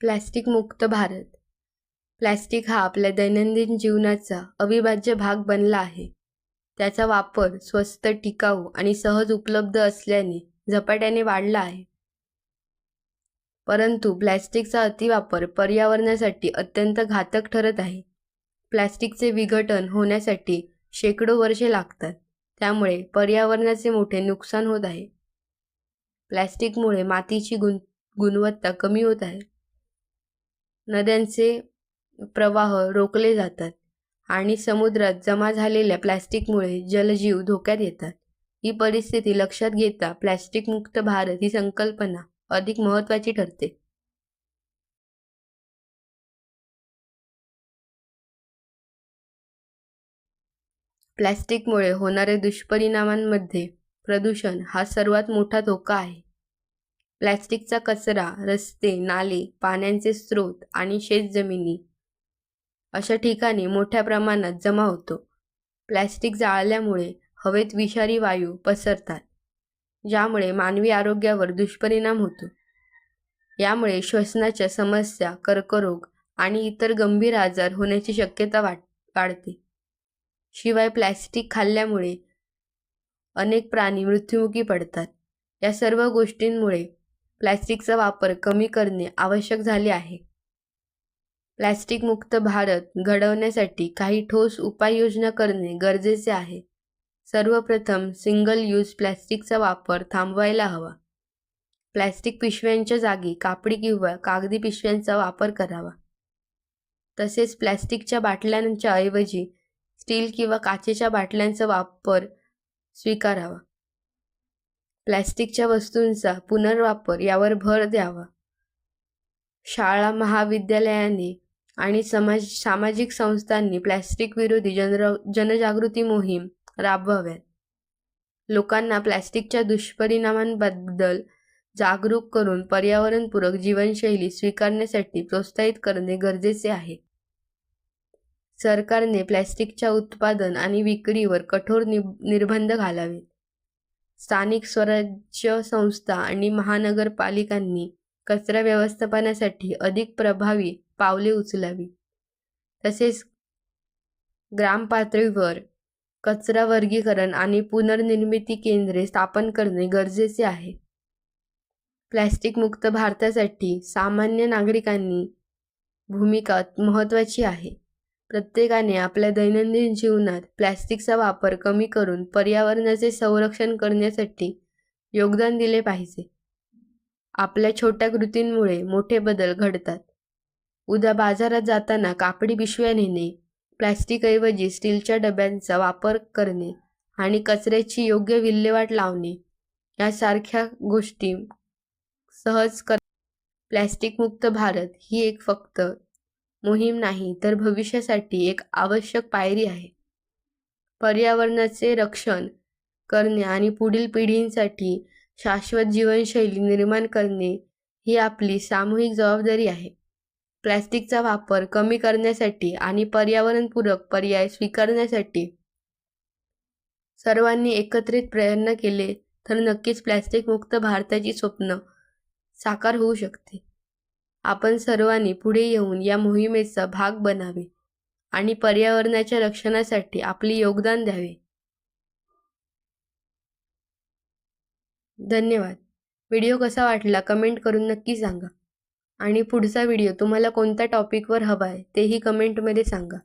Plastic मुक्त Bharat. Plastic हा आपल्या दैनंदिन जीवनाचा अविभाज्य भाग बनला आहे. त्याचा वापर स्वस्त टिकाऊ आणि सहज उपलब्ध असल्याने झपाट्याने वाढला आहे. परंतु प्लॅस्टिकचा अतिवापर पर्यावरणासाठी अत्यंत घातक ठरत आहे. प्लॅस्टिकचे विघटन होण्यासाठी शेकडो वर्षे लागतात. त्यामुळे पर्यावरणाचे मोठे नुकसान होत आहे. प्लॅस्टिकमुळे मातीची गुण गुणवत्ता कमी होत आहे. नद्यांचे प्रवाह रोखले जातात आणि समुद्रात जमा झालेल्या प्लॅस्टिकमुळे जलजीव धोक्यात येतात. ही परिस्थिती लक्षात घेता प्लॅस्टिकमुक्त भारत ही संकल्पना अधिक महत्त्वाची ठरते. प्लॅस्टिकमुळे होणाऱ्या दुष्परिणामांमध्ये प्रदूषण हा सर्वात मोठा धोका आहे. प्लॅस्टिकचा कचरा रस्ते नाले पाण्याचे स्रोत आणि शेतजमिनी अशा ठिकाणी मोठ्या प्रमाणात जमा होतो. प्लॅस्टिक जाळल्यामुळे हवेत विषारी वायू पसरतात ज्यामुळे मानवी आरोग्यावर दुष्परिणाम होतो. यामुळे श्वसनाच्या समस्या कर्करोग आणि इतर गंभीर आजार होण्याची शक्यता वाढ वाढते. शिवाय प्लॅस्टिक खाल्ल्यामुळे अनेक प्राणी मृत्युमुखी पडतात. या सर्व गोष्टींमुळे प्लॅस्टिकचा वापर कमी करणे आवश्यक झाले आहे. प्लॅस्टिकमुक्त भारत घडवण्यासाठी काही ठोस उपाययोजना करणे गरजेचे आहे. सर्वप्रथम सिंगल यूज प्लॅस्टिकचा वापर थांबवायला हवा. प्लॅस्टिक पिशव्यांच्या जागी कापडी किंवा कागदी पिशव्यांचा वापर करावा. तसेच प्लॅस्टिकच्या बाटल्यांच्या ऐवजी स्टील किंवा काचेच्या बाटल्यांचा वापर स्वीकारावा. प्लॅस्टिकच्या वस्तूंचा पुनर्वापर यावर भर द्यावा. शाळा महाविद्यालयाने आणि समाज सामाजिक संस्थांनी प्लॅस्टिक विरोधी जनर जनजागृती मोहीम राबवाव्यात. लोकांना प्लॅस्टिकच्या दुष्परिणामांबद्दल जागरूक करून पर्यावरणपूरक जीवनशैली स्वीकारण्यासाठी प्रोत्साहित करणे गरजेचे आहे. सरकारने प्लॅस्टिकच्या उत्पादन आणि विक्रीवर कठोर नि निर्बंध घालावेत. स्थानिक स्वराज्य संस्था आणि महानगरपालिकांनी कचरा व्यवस्थापनासाठी अधिक प्रभावी पावले उचलावी. तसेच ग्रामपातळीवर कचरा वर्गीकरण आणि पुनर्निर्मिती केंद्रे स्थापन करणे गरजेचे आहे. प्लॅस्टिक मुक्त भारतासाठी सामान्य नागरिकांनी भूमिका महत्त्वाची आहे. प्रत्येकाने आपल्या दैनंदिन जीवनात प्लॅस्टिकचा वापर कमी करून पर्यावरणाचे संरक्षण करण्यासाठी योगदान दिले पाहिजे. आपल्या छोट्या कृतींमुळे मोठे बदल घडतात. उद्या बाजारात जाताना कापडी पिशव्या नेणे प्लॅस्टिकऐवजी स्टीलच्या डब्यांचा वापर करणे आणि कचऱ्याची योग्य विल्हेवाट लावणे यासारख्या गोष्टी सहज कर प्लॅस्टिक मुक्त भारत ही एक फक्त मोहीम नाही तर भविष्यासाठी एक आवश्यक पायरी आहे. पर्यावरणाचे रक्षण करणे आणि पुढील पिढींसाठी शाश्वत जीवनशैली निर्माण करणे ही आपली सामूहिक जबाबदारी आहे. प्लॅस्टिकचा वापर कमी करण्यासाठी आणि पर्यावरणपूरक पर्याय स्वीकारण्यासाठी सर्वांनी एकत्रित प्रयत्न केले तर नक्कीच प्लॅस्टिक मुक्त भारताची स्वप्न साकार होऊ शकते. आपण सर्वांनी पुढे येऊन या मोहिमेचा भाग बनावे आणि पर्यावरणाच्या रक्षणासाठी आपले योगदान द्यावे. धन्यवाद. व्हिडिओ कसा वाटला कमेंट करून नक्की सांगा. आणि पुढचा व्हिडिओ तुम्हाला कोणत्या टॉपिकवर हवा आहे तेही कमेंटमध्ये सांगा.